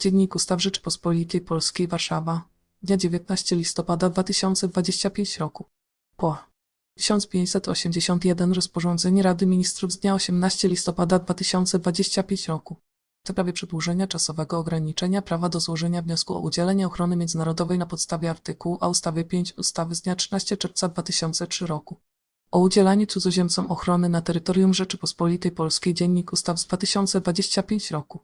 Dziennik Ustaw Rzeczypospolitej Polskiej Warszawa, dnia 19 listopada 2025 roku. Po 1581 rozporządzenie Rady Ministrów z dnia 18 listopada 2025 roku w sprawie przedłużenia czasowego ograniczenia prawa do złożenia wniosku o udzielenie ochrony międzynarodowej na podstawie artykułu A ustawy 5 ustawy z dnia 13 czerwca 2003 roku o udzielaniu cudzoziemcom ochrony na terytorium Rzeczypospolitej Polskiej Dziennik Ustaw z 2025 roku.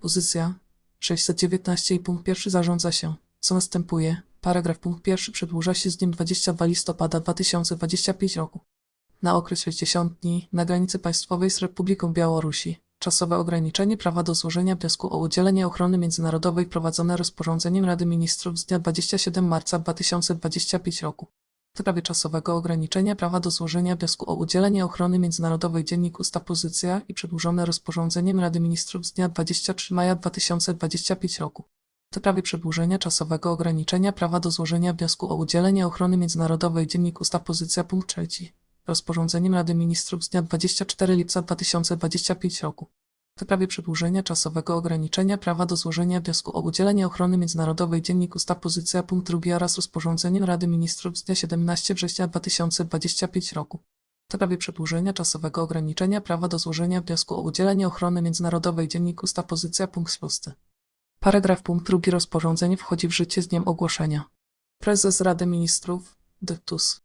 Pozycja 619 i punkt pierwszy zarządza się, co następuje. Paragraf punkt pierwszy przedłuża się z dniem 22 listopada 2025 roku na okres 60 dni na granicy państwowej z Republiką Białorusi. Czasowe ograniczenie prawa do złożenia wniosku o udzielenie ochrony międzynarodowej wprowadzone rozporządzeniem Rady Ministrów z dnia 27 marca 2025 roku. W sprawie czasowego ograniczenia prawa do złożenia wniosku o udzielenie ochrony międzynarodowej Dziennik Ustaw Pozycja i przedłużone rozporządzeniem Rady Ministrów z dnia 23 maja 2025 roku. W sprawie przedłużenia czasowego ograniczenia prawa do złożenia wniosku o udzielenie ochrony międzynarodowej Dziennik Ustaw Pozycja punkt 3 rozporządzeniem Rady Ministrów z dnia 24 lipca 2025 roku. W sprawie przedłużenia czasowego ograniczenia prawa do złożenia wniosku o udzielenie ochrony międzynarodowej Dziennik Ustaw Pozycja punkt 2 oraz rozporządzeniem Rady Ministrów z dnia 17 września 2025 roku. W sprawie przedłużenia czasowego ograniczenia prawa do złożenia wniosku o udzielenie ochrony międzynarodowej Dziennik Ustaw Pozycja punkt 6. Paragraf punkt 2 rozporządzenie wchodzi w życie z dniem ogłoszenia. Prezes Rady Ministrów, Dytus.